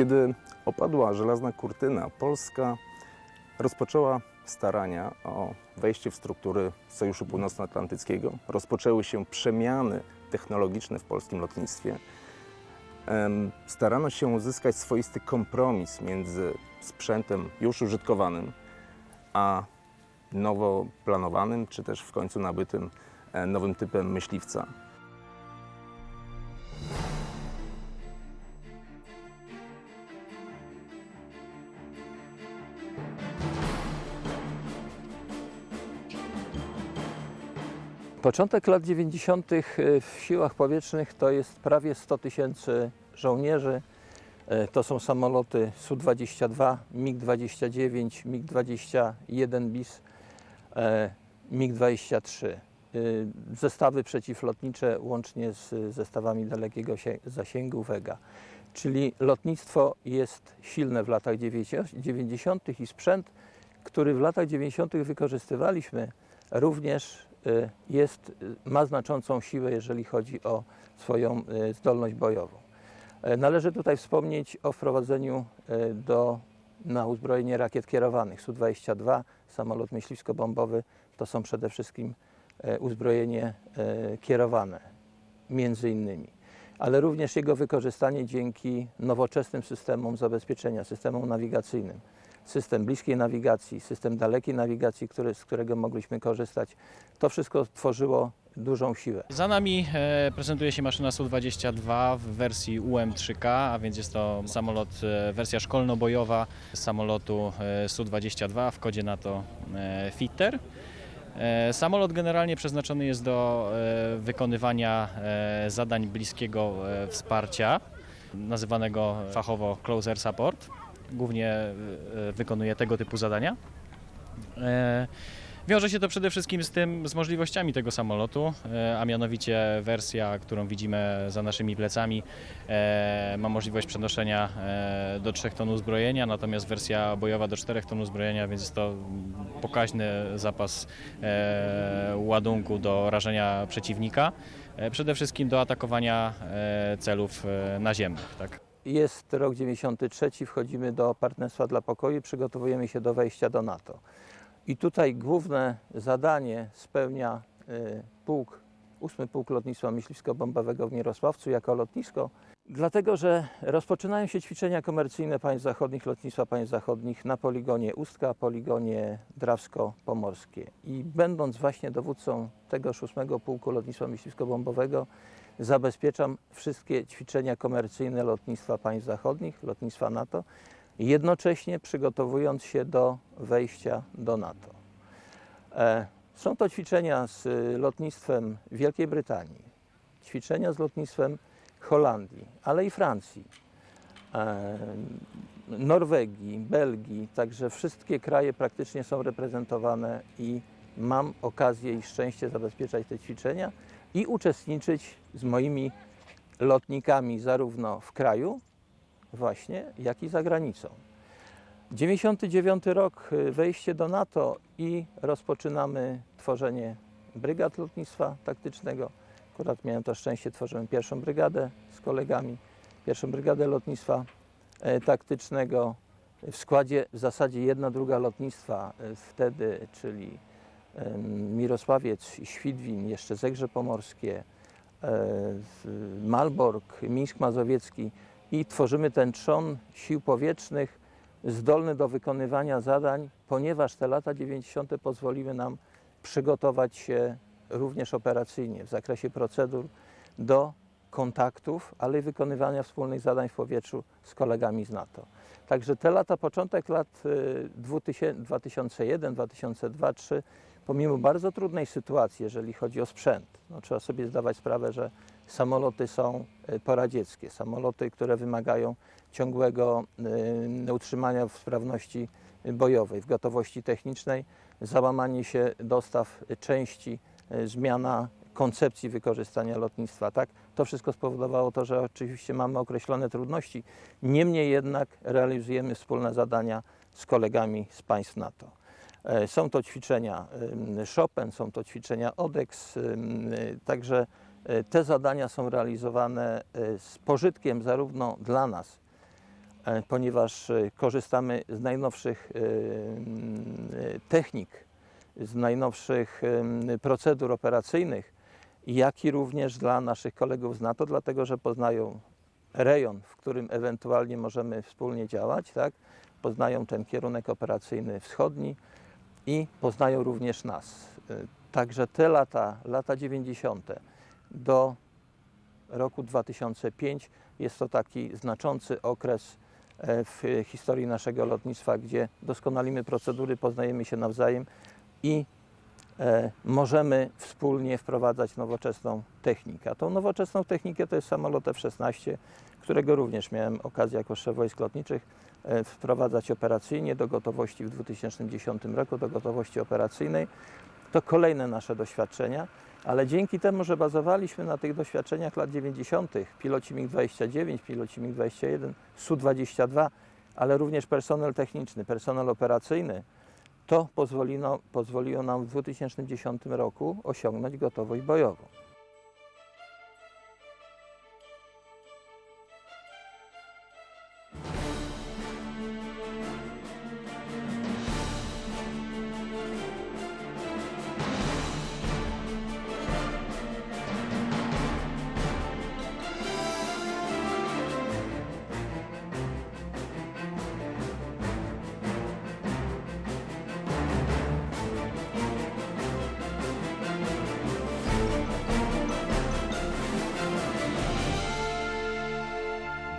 Kiedy opadła żelazna kurtyna, Polska rozpoczęła starania o wejście w struktury Sojuszu Północnoatlantyckiego. Rozpoczęły się przemiany technologiczne w polskim lotnictwie. Starano się uzyskać swoisty kompromis między sprzętem już użytkowanym, a nowo planowanym, czy też w końcu nabytym e, nowym typem myśliwca. Początek lat 90. w siłach powietrznych to jest prawie 100 tysięcy żołnierzy. E, To są samoloty Su-22, MiG-29, MiG-21 bis, e, MiG-23. E, Zestawy przeciwlotnicze łącznie z zestawami dalekiego zasięgu Vega. Czyli lotnictwo jest silne w latach 90. i sprzęt, który w latach 90. wykorzystywaliśmy, również jest, y, ma znaczącą siłę, jeżeli chodzi o swoją y, zdolność bojową. E, Należy tutaj wspomnieć o wprowadzeniu e, do, na uzbrojenie rakiet kierowanych. Su-22, samolot myśliwsko-bombowy, to są przede wszystkim e, uzbrojenie kierowane, między innymi. Ale również jego wykorzystanie dzięki nowoczesnym systemom zabezpieczenia, systemom nawigacyjnym system bliskiej nawigacji, system dalekiej nawigacji, który, z którego mogliśmy korzystać. To wszystko tworzyło dużą siłę. Za nami e, prezentuje się maszyna Su-22 w wersji UM-3K, a więc jest to samolot, e, wersja szkolno-bojowa samolotu e, Su-22, w kodzie na to FITER. Samolot generalnie przeznaczony jest do wykonywania zadań bliskiego wsparcia, nazywanego fachowo Closer Support. Głównie e, wykonuje tego typu zadania. E, Wiąże się to przede wszystkim z tym, z możliwościami tego samolotu, e, a mianowicie wersja, którą widzimy za naszymi plecami, ma możliwość przenoszenia do 3 ton uzbrojenia, natomiast wersja bojowa do 4 ton uzbrojenia, więc jest to pokaźny zapas ładunku do rażenia przeciwnika, przede wszystkim do atakowania celów naziemnych. Tak? Jest rok 93, wchodzimy do Partnerstwa dla Pokoju przygotowujemy się do wejścia do NATO. I tutaj główne zadanie spełnia y, pułk, 8 Pułk Lotnictwa Myśliwsko-Bombowego w Mirosławcu jako lotnisko, dlatego że rozpoczynają się ćwiczenia komercyjne państw zachodnich, lotnictwa państw zachodnich na poligonie Ustka, poligonie Drawsko-Pomorskie. I będąc właśnie dowódcą tegoż 8 Pułku Lotnictwa Myśliwsko-Bombowego, zabezpieczam wszystkie ćwiczenia komercyjne lotnictwa państw zachodnich, lotnictwa NATO, jednocześnie przygotowując się do wejścia do NATO. E, Są to ćwiczenia z y, lotnictwem Wielkiej Brytanii, ćwiczenia z lotnictwem Holandii, ale i Francji, e, Norwegii, Belgii, także wszystkie kraje praktycznie są reprezentowane i mam okazję i szczęście zabezpieczać te ćwiczenia i uczestniczyć z moimi lotnikami zarówno w kraju właśnie, jak i za granicą. 99 rok, y, wejście do NATO i rozpoczynamy tworzenie brygad lotnictwa taktycznego. Akurat miałem to szczęście, tworzyłem pierwszą brygadę z kolegami, pierwszą brygadę lotnictwa e, taktycznego. W składzie w zasadzie jedna druga lotnictwa e, wtedy, czyli Mirosławiec, Świdwin, jeszcze Zegrze Pomorskie, e, Malbork, Mińsk Mazowiecki i tworzymy ten trzon sił powietrznych zdolny do wykonywania zadań, ponieważ te lata 90. pozwoliły nam przygotować się również operacyjnie w zakresie procedur do kontaktów, ale i wykonywania wspólnych zadań w powietrzu z kolegami z NATO. Także te lata, początek lat y, 2000 2001, 2002, 2003, pomimo bardzo trudnej sytuacji, jeżeli chodzi o sprzęt, no, trzeba sobie zdawać sprawę, że samoloty są y, poradzieckie, samoloty, które wymagają ciągłego y, utrzymania w sprawności bojowej, w gotowości technicznej, załamanie się dostaw części, y, zmiana koncepcji wykorzystania lotnictwa. Tak? To wszystko spowodowało to, że oczywiście mamy określone trudności, niemniej jednak realizujemy wspólne zadania z kolegami z państw NATO. E, Są to ćwiczenia Chopin, są to ćwiczenia ODEX, y, także e, te zadania są realizowane e, z pożytkiem zarówno dla nas, e, ponieważ e, korzystamy z najnowszych e, e, technik, z najnowszych procedur operacyjnych, jak i również dla naszych kolegów z NATO, dlatego że poznają rejon, w którym ewentualnie możemy wspólnie działać, tak? poznają ten kierunek operacyjny wschodni i poznają również nas. Y, Także te lata, lata 90. do roku 2005 jest to taki znaczący okres e, w historii naszego lotnictwa, gdzie doskonalimy procedury, poznajemy się nawzajem i możemy wspólnie wprowadzać nowoczesną technikę. A tą nowoczesną technikę to jest samolot F-16, którego również miałem okazję jako szef wojsk lotniczych e, wprowadzać operacyjnie do gotowości w 2010 roku, do gotowości operacyjnej. To kolejne nasze doświadczenia, ale dzięki temu, że bazowaliśmy na tych doświadczeniach lat 90., piloci MiG-29, piloci MiG-21, Su-22, ale również personel techniczny, personel operacyjny, to pozwoliło, pozwoliło nam w 2010 roku osiągnąć gotowość bojową.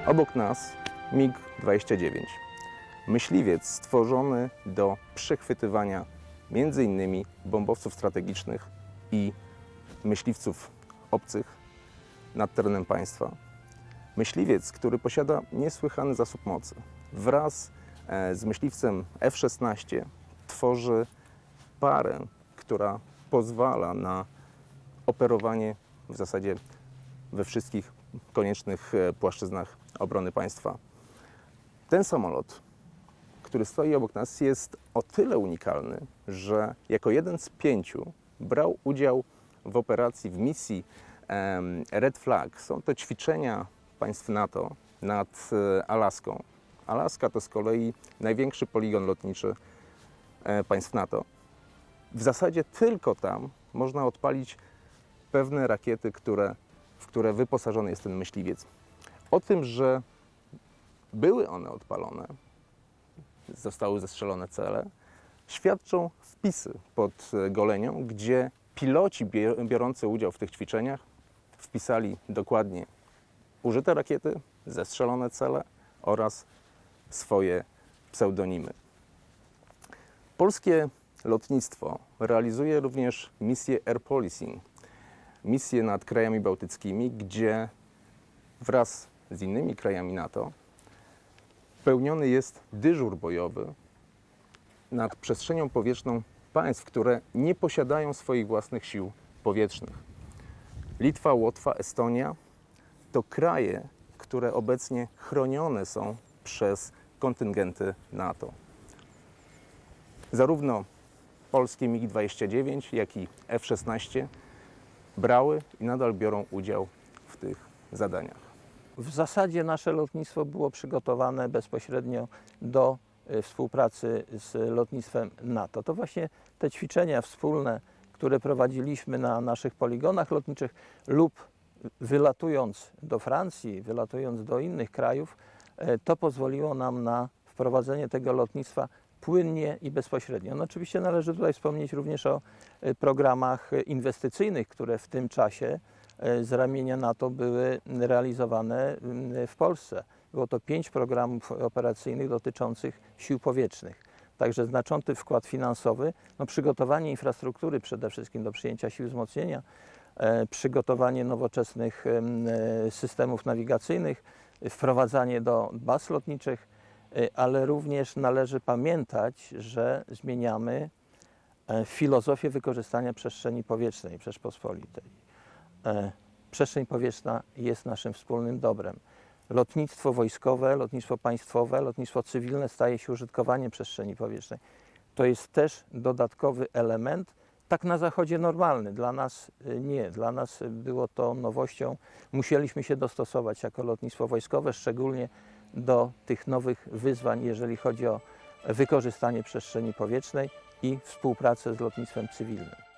Obok nas MiG-29. Myśliwiec stworzony do przechwytywania m.in. bombowców strategicznych i myśliwców obcych nad terenem państwa. Myśliwiec, który posiada niesłychany zasób mocy. Wraz e, z myśliwcem F-16 tworzy parę, która pozwala na operowanie w zasadzie we wszystkich koniecznych e, płaszczyznach obrony państwa. Ten samolot, który stoi obok nas, jest o tyle unikalny, że jako jeden z pięciu brał udział w operacji, w misji Red Flag. Są to ćwiczenia państw NATO nad e, Alaską. Alaska to z kolei największy poligon lotniczy e, państw NATO. W zasadzie tylko tam można odpalić pewne rakiety, które, w które wyposażony jest ten myśliwiec. O tym, że były one odpalone, zostały zestrzelone cele, świadczą wpisy pod e, golenią, gdzie piloci biorący udział w tych ćwiczeniach wpisali dokładnie użyte rakiety, zestrzelone cele oraz swoje pseudonimy. Polskie lotnictwo realizuje również misję air policing, misję nad krajami bałtyckimi, gdzie wraz z innymi krajami NATO pełniony jest dyżur bojowy nad przestrzenią powietrzną państw, które nie posiadają swoich własnych sił powietrznych. Litwa, Łotwa, Estonia to kraje, które obecnie chronione są przez kontyngenty NATO. Zarówno polskie MiG-29, jak i F-16 brały i nadal biorą udział w tych zadaniach. W zasadzie nasze lotnictwo było przygotowane bezpośrednio do e, współpracy z lotnictwem NATO. To właśnie te ćwiczenia wspólne, które prowadziliśmy na naszych poligonach lotniczych lub wylatując do Francji, wylatując do innych krajów, e, to pozwoliło nam na wprowadzenie tego lotnictwa płynnie i bezpośrednio. No oczywiście należy tutaj wspomnieć również o e, programach inwestycyjnych, które w tym czasie z ramienia NATO były realizowane mm, w Polsce. Było to pięć programów operacyjnych dotyczących sił powietrznych. Także znaczący wkład finansowy, no przygotowanie infrastruktury przede wszystkim do przyjęcia sił wzmocnienia, e, przygotowanie nowoczesnych em, e, systemów nawigacyjnych, wprowadzanie do baz lotniczych, e, ale również należy pamiętać, że zmieniamy e, filozofię wykorzystania przestrzeni powietrznej Rzeczpospolitej. E, Przestrzeń powietrzna jest naszym wspólnym dobrem. Lotnictwo wojskowe, lotnictwo państwowe, lotnictwo cywilne staje się użytkowaniem przestrzeni powietrznej. To jest też dodatkowy element, tak na zachodzie normalny. Dla nas y, nie. Dla nas było to nowością. Musieliśmy się dostosować jako lotnictwo wojskowe, szczególnie do tych nowych wyzwań, jeżeli chodzi o wykorzystanie przestrzeni powietrznej i współpracę z lotnictwem cywilnym.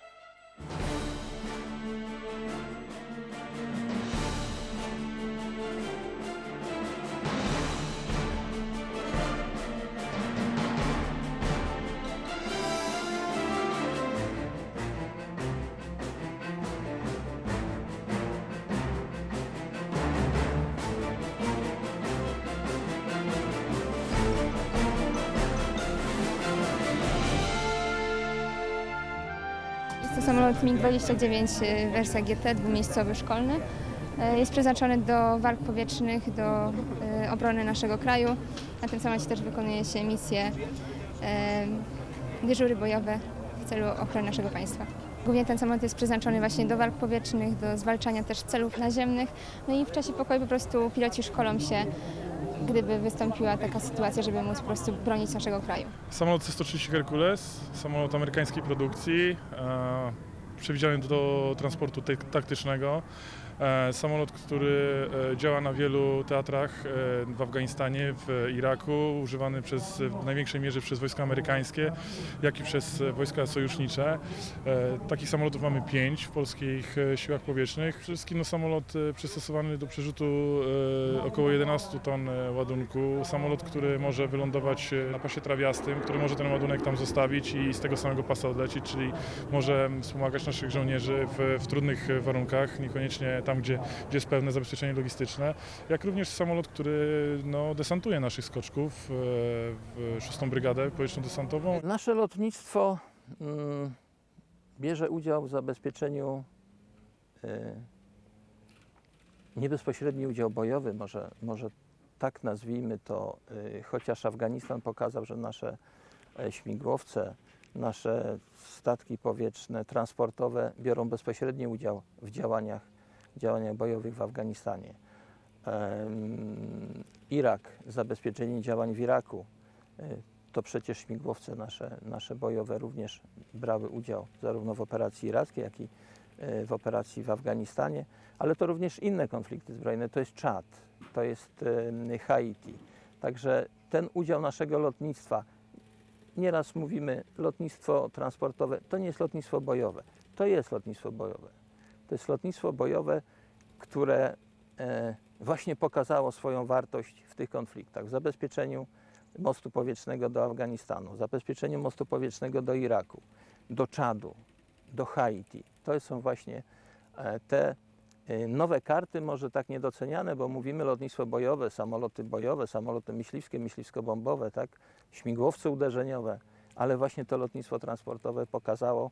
29 y, wersja GT, dwumiejscowy szkolny. E, jest przeznaczony do walk powietrznych, do e, obrony naszego kraju. Na tym samolocie też wykonuje się misje e, dyżury bojowe w celu ochrony naszego państwa. Głównie ten samolot jest przeznaczony właśnie do walk powietrznych, do zwalczania też celów naziemnych. No i w czasie pokoju po prostu piloci szkolą się, gdyby wystąpiła taka sytuacja, żeby móc po prostu bronić naszego kraju. Samolot C-130 Hercules, samolot amerykańskiej produkcji przewidziany do transportu taktycznego. E, samolot, który e, działa na wielu teatrach e, w Afganistanie, w Iraku, używany przez, w największej mierze przez wojska amerykańskie, jak i przez wojska sojusznicze. Takich samolotów mamy pięć w polskich siłach powietrznych. Przede wszystkim no, samolot przystosowany do przerzutu około 11 ton ładunku. Samolot, który może wylądować na pasie trawiastym, który może ten ładunek tam zostawić i z tego samego pasa odlecieć, czyli może wspomagać naszych żołnierzy w, w trudnych warunkach, niekoniecznie tam, gdzie, gdzie jest pewne zabezpieczenie logistyczne. Jak również samolot, który no, desantuje naszych skoczków e, w 6 Brygadę Powietrzno-Desantową. Nasze lotnictwo mm, bierze udział w zabezpieczeniu, y, nie bezpośredni udział bojowy, może, może tak nazwijmy to, y, chociaż Afganistan pokazał, że nasze e, śmigłowce, nasze statki powietrzne, transportowe biorą bezpośredni udział w działaniach, działaniach bojowych w Afganistanie. Irak, zabezpieczenie działań w Iraku, y, to przecież śmigłowce nasze, nasze bojowe również brały udział zarówno w operacji irackiej, jak i e, w operacji w Afganistanie, ale to również inne konflikty zbrojne. To jest Czad, to jest e, Haiti. Także ten udział naszego lotnictwa, nieraz mówimy lotnictwo transportowe, to nie jest lotnictwo bojowe. To jest lotnictwo bojowe. To jest lotnictwo bojowe, które e, właśnie pokazało swoją wartość w tych konfliktach, w zabezpieczeniu mostu powietrznego do Afganistanu, zabezpieczeniu mostu powietrznego do Iraku, do Czadu, do Haiti. To są właśnie e, te e, nowe karty, może tak niedoceniane, bo mówimy lotnictwo bojowe, samoloty bojowe, samoloty myśliwskie, myśliwsko-bombowe, tak? śmigłowce uderzeniowe, ale właśnie to lotnictwo transportowe pokazało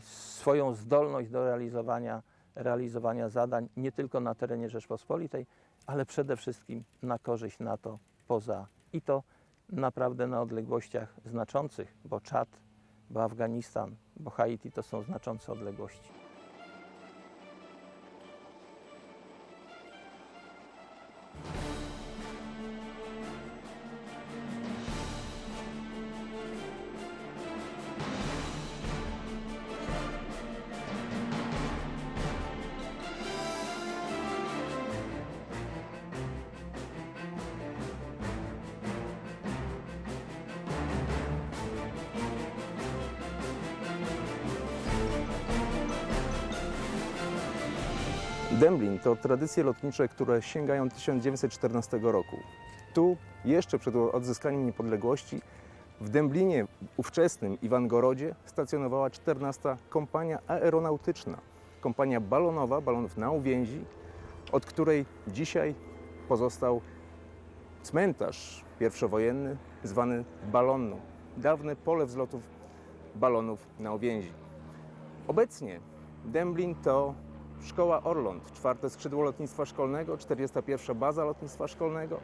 swoją zdolność do realizowania, realizowania zadań nie tylko na terenie Rzeczpospolitej, ale przede wszystkim na korzyść NATO poza i to naprawdę na odległościach znaczących, bo Czad, bo Afganistan, bo Haiti to są znaczące odległości. Dęblin to tradycje lotnicze, które sięgają 1914 roku. Tu, jeszcze przed odzyskaniem niepodległości, w Dęblinie, ówczesnym Iwangorodzie, stacjonowała 14 kompania aeronautyczna, kompania balonowa, balonów na uwięzi, od której dzisiaj pozostał cmentarz pierwszowojenny zwany Balonną, dawne pole wzlotów balonów na uwięzi. Obecnie Dęblin to Szkoła Orląt, czwarte skrzydło lotnictwa szkolnego, 41. baza lotnictwa szkolnego,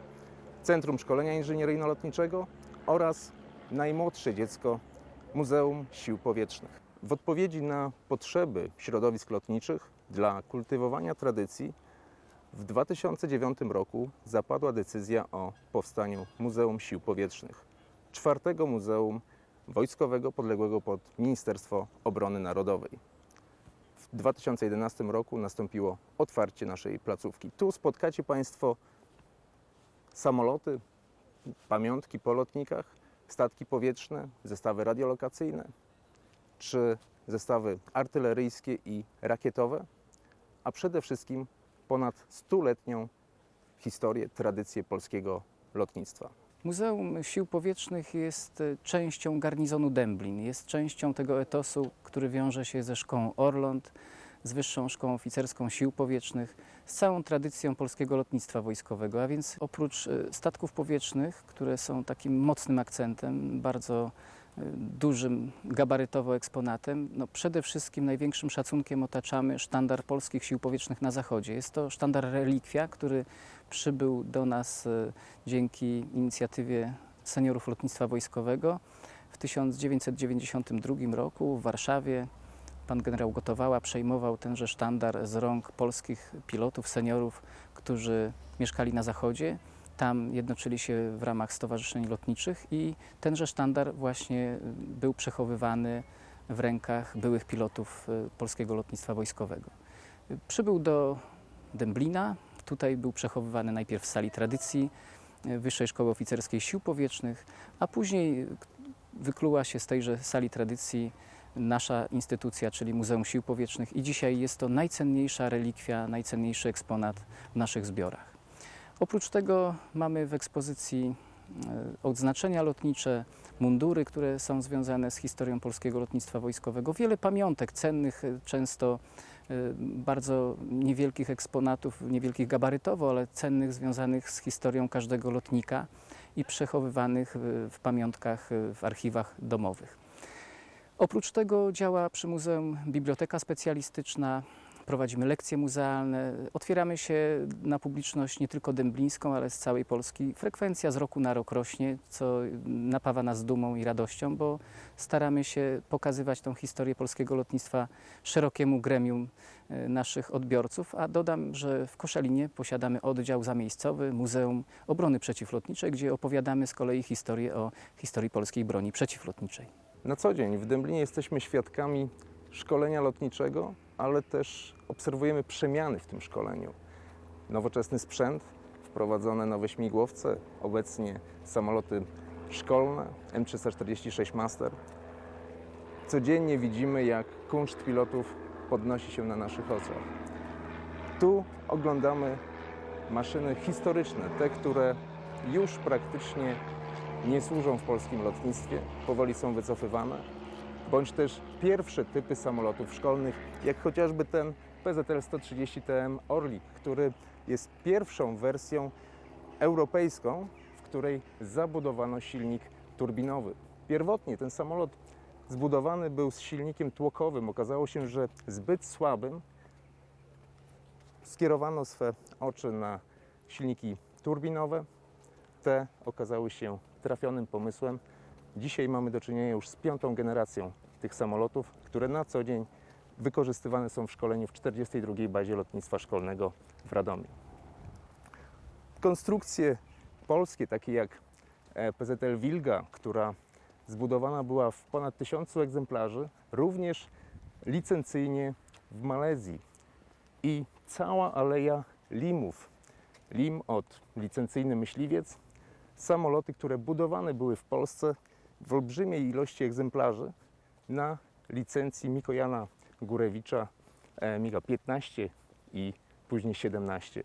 Centrum Szkolenia Inżynieryjno-Lotniczego oraz najmłodsze dziecko Muzeum Sił Powietrznych. W odpowiedzi na potrzeby środowisk lotniczych dla kultywowania tradycji w 2009 roku zapadła decyzja o powstaniu Muzeum Sił Powietrznych, czwartego muzeum wojskowego podległego pod Ministerstwo Obrony Narodowej. W 2011 roku nastąpiło otwarcie naszej placówki. Tu spotkacie Państwo samoloty, pamiątki po lotnikach, statki powietrzne, zestawy radiolokacyjne, czy zestawy artyleryjskie i rakietowe, a przede wszystkim ponad stuletnią historię, tradycję polskiego lotnictwa. Muzeum Sił Powietrznych jest e, częścią garnizonu Dęblin, jest częścią tego etosu, który wiąże się ze szkołą Orląt, z Wyższą Szkołą Oficerską Sił Powietrznych, z całą tradycją polskiego lotnictwa wojskowego. A więc oprócz e, statków powietrznych, które są takim mocnym akcentem, bardzo e, dużym gabarytowo eksponatem, no przede wszystkim największym szacunkiem otaczamy sztandar polskich sił powietrznych na zachodzie. Jest to sztandar relikwia, który przybył do nas e, dzięki inicjatywie seniorów lotnictwa wojskowego w 1992 roku w Warszawie. Pan generał Gotowała przejmował tenże sztandar z rąk polskich pilotów, seniorów, którzy mieszkali na zachodzie. Tam jednoczyli się w ramach stowarzyszeń lotniczych i tenże sztandar właśnie był przechowywany w rękach byłych pilotów y, polskiego lotnictwa wojskowego. Przybył do Dęblina, tutaj był przechowywany najpierw w sali tradycji y, Wyższej Szkoły Oficerskiej Sił Powietrznych, a później wykluła się z tejże sali tradycji nasza instytucja, czyli Muzeum Sił Powietrznych i dzisiaj jest to najcenniejsza relikwia, najcenniejszy eksponat w naszych zbiorach. Oprócz tego mamy w ekspozycji e, odznaczenia lotnicze, mundury, które są związane z historią polskiego lotnictwa wojskowego, wiele pamiątek cennych, e, często e, bardzo niewielkich eksponatów, niewielkich gabarytowo, ale cennych, związanych z historią każdego lotnika i przechowywanych w, pamiątkach w archiwach domowych. Oprócz tego działa przy muzeum biblioteka specjalistyczna, prowadzimy lekcje muzealne, otwieramy się na publiczność nie tylko dęblińską, ale z całej Polski. Frekwencja z roku na rok rośnie, co napawa nas dumą i radością, bo staramy się pokazywać tą historię polskiego lotnictwa szerokiemu gremium e, naszych odbiorców, a dodam, że w Koszalinie posiadamy oddział zamiejscowy Muzeum Obrony Przeciwlotniczej, gdzie opowiadamy z kolei historię o historii polskiej broni przeciwlotniczej. Na co dzień w Dęblinie jesteśmy świadkami szkolenia lotniczego, ale też obserwujemy przemiany w tym szkoleniu. Nowoczesny sprzęt, wprowadzone nowe śmigłowce, obecnie samoloty szkolne M346 Master. Codziennie widzimy, jak kunszt pilotów podnosi się na naszych oczach. Tu oglądamy maszyny historyczne, te, które już praktycznie nie służą w polskim lotnictwie, powoli są wycofywane, bądź też pierwsze typy samolotów szkolnych, jak chociażby ten PZL-130TM Orlik, który jest pierwszą wersją europejską, w której zabudowano silnik turbinowy. Pierwotnie ten samolot zbudowany był z silnikiem tłokowym. Okazało się, że zbyt słabym. Skierowano swe oczy na silniki turbinowe. Te okazały się trafionym pomysłem. Dzisiaj mamy do czynienia już z piątą generacją tych samolotów, które na co dzień wykorzystywane są w szkoleniu w 42. bazie lotnictwa szkolnego w Radomiu. Konstrukcje polskie, takie jak e, PZL Wilga, która zbudowana była w ponad tysiącu egzemplarzy, również licencyjnie w Malezji i cała aleja limów. Lim od licencyjny myśliwiec, samoloty, które budowane były w Polsce w olbrzymiej ilości egzemplarzy na licencji Mikojana Górewicza e, MIGA 15 i później 17.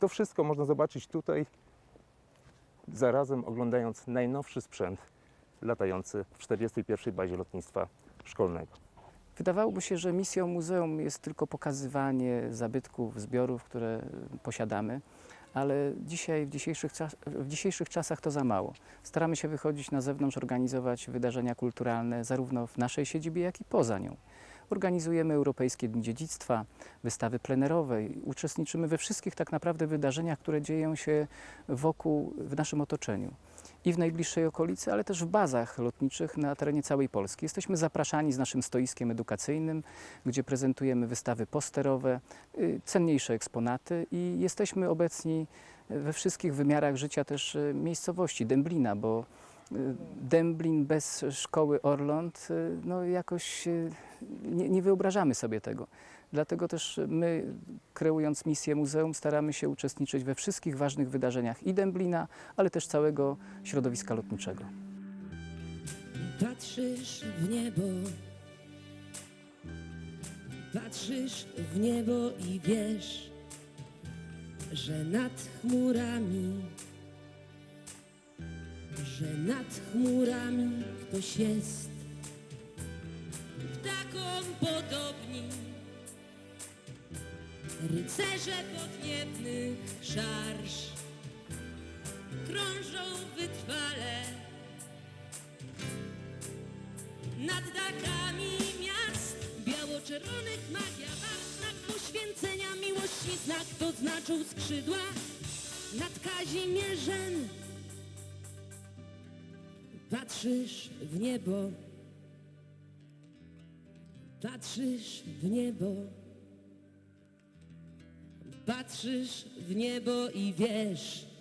To wszystko można zobaczyć tutaj, zarazem oglądając najnowszy sprzęt latający w 41. bazie lotnictwa szkolnego. Wydawałoby się, że misją muzeum jest tylko pokazywanie zabytków, zbiorów, które posiadamy, ale dzisiaj, w dzisiejszych, w dzisiejszych czasach to za mało. Staramy się wychodzić na zewnątrz, organizować wydarzenia kulturalne zarówno w naszej siedzibie, jak i poza nią. Organizujemy Europejskie Dni Dziedzictwa, wystawy plenerowe, uczestniczymy we wszystkich tak naprawdę wydarzeniach, które dzieją się wokół, w naszym otoczeniu i w najbliższej okolicy, ale też w bazach lotniczych na terenie całej Polski. Jesteśmy zapraszani z naszym stoiskiem edukacyjnym, gdzie prezentujemy wystawy posterowe, y, cenniejsze eksponaty i jesteśmy obecni we wszystkich wymiarach życia też y, miejscowości Dęblina, bo y, Dęblin bez szkoły Orląt, no jakoś nie, nie wyobrażamy sobie tego. Dlatego też my, kreując misję muzeum, staramy się uczestniczyć we wszystkich ważnych wydarzeniach i Dęblina, ale też całego środowiska lotniczego. Patrzysz w niebo, patrzysz w niebo i wiesz, że nad chmurami, że nad chmurami ktoś jest. Ptakom podobni, rycerze podniebnych szarż, krążą wytrwale. Nad dachami miast biało-czerwonych magia barw, znak poświęcenia miłości znak to skrzydła. Nad Kazimierzem patrzysz w niebo. Patrzysz w niebo patrzysz w niebo i wiesz